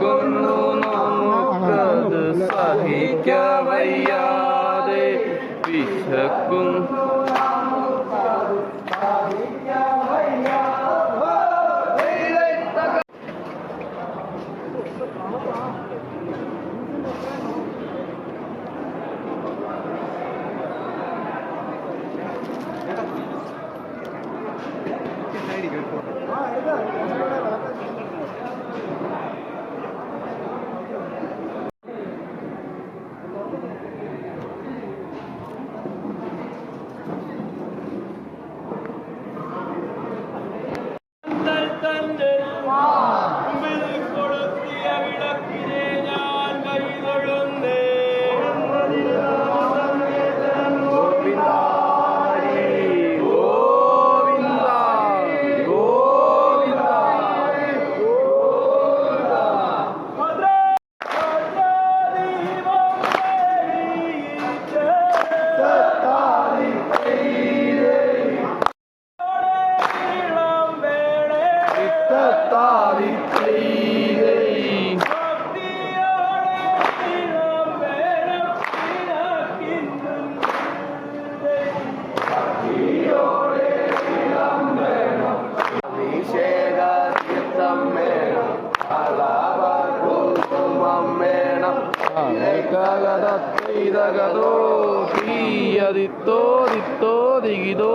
വിശക്കുന്നു നമുക്കത് സഹിക്കവയ്യാതെ വിശക്കും கதத்தை தகதோ தீயதித்தோ தித்தோ திகிதோ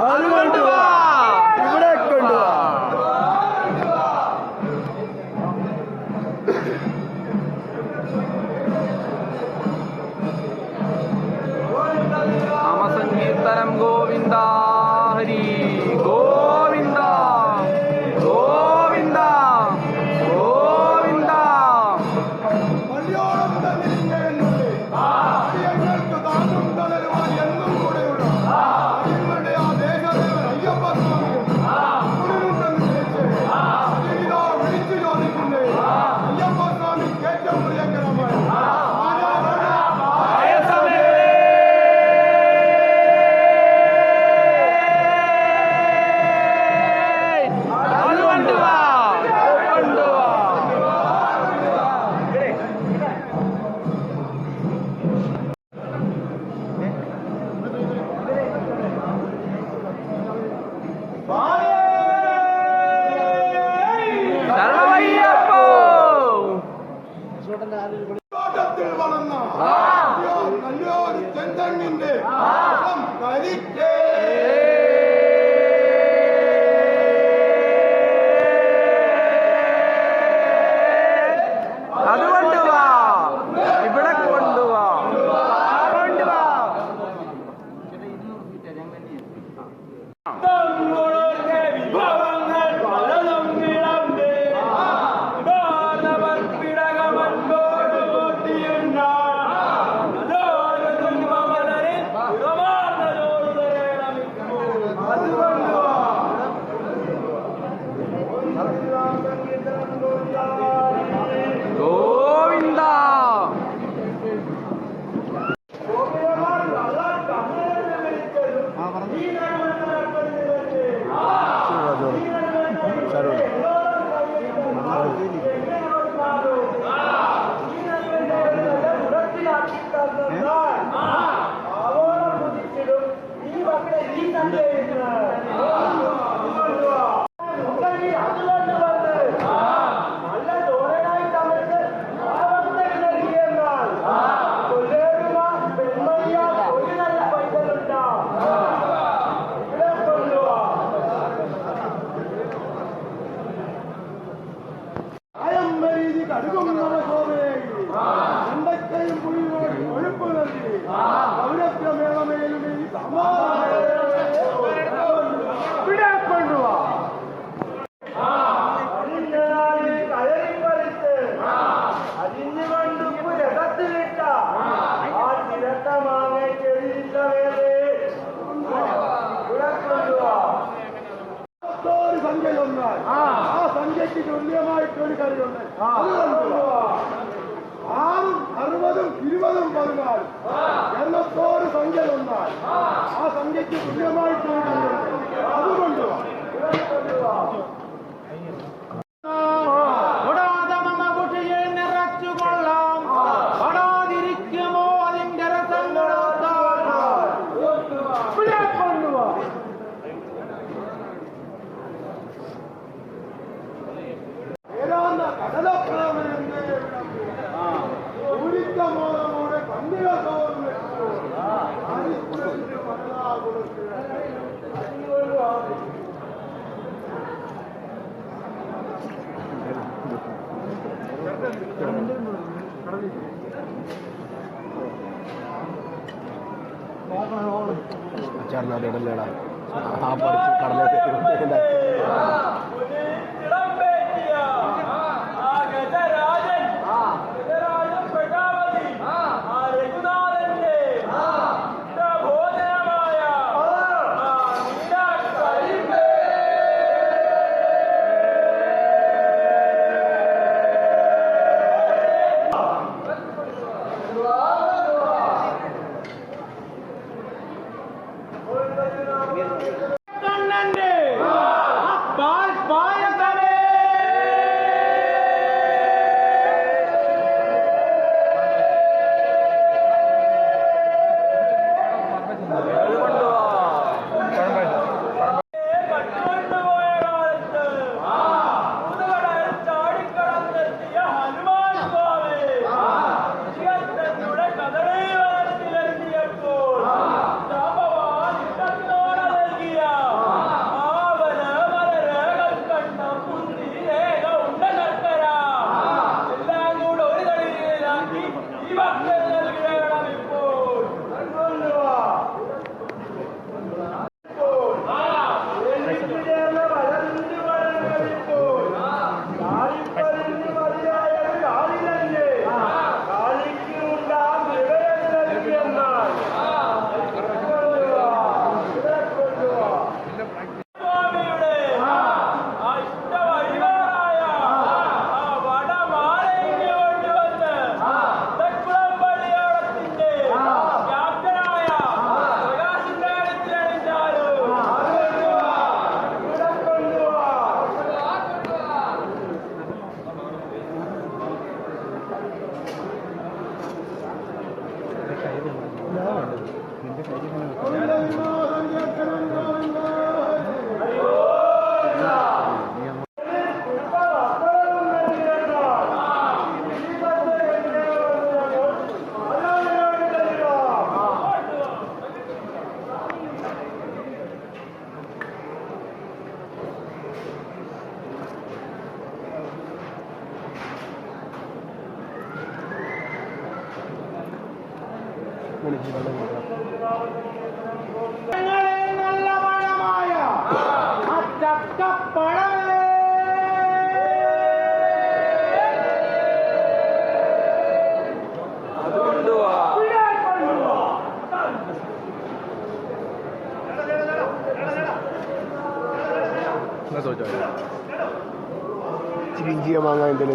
ある ആറും അറുപതും ഇരുപതും പതിനാല് എണ്ണത്തോട് സംഖ്യ തന്നാൽ ആ സംഖ്യയ്ക്ക് തുല്യമായ ਝਰਨਾ ਦੇਣ ਲੈਣਾ ਆਪ ਵਰਕ ਕਰ ਲਿਆ ਤੇ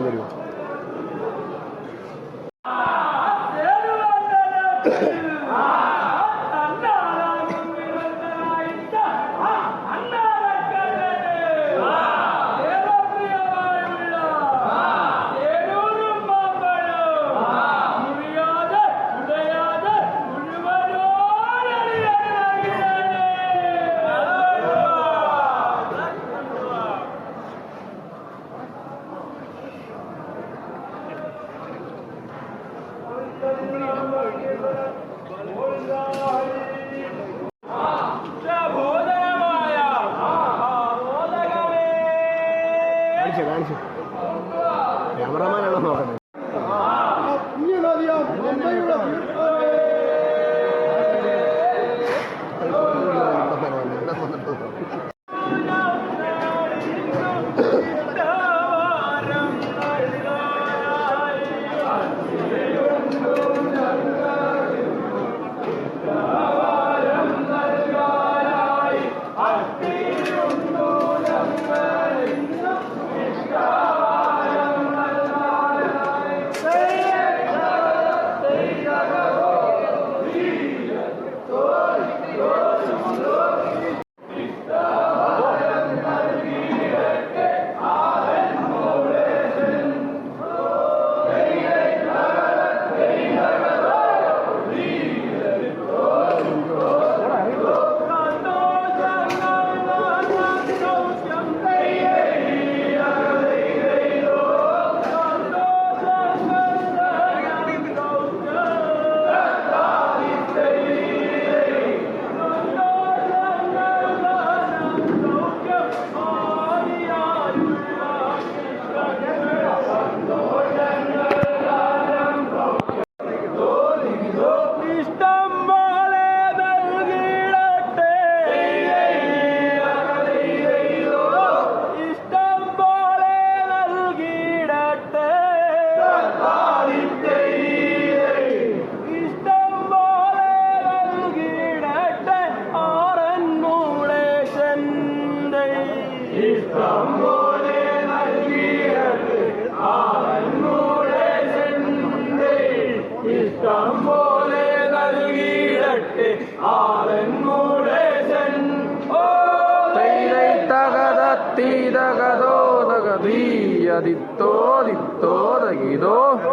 Gracias. തകതീതകതോ തകതീയതിത്തോ ദിത്തോ തകിതോ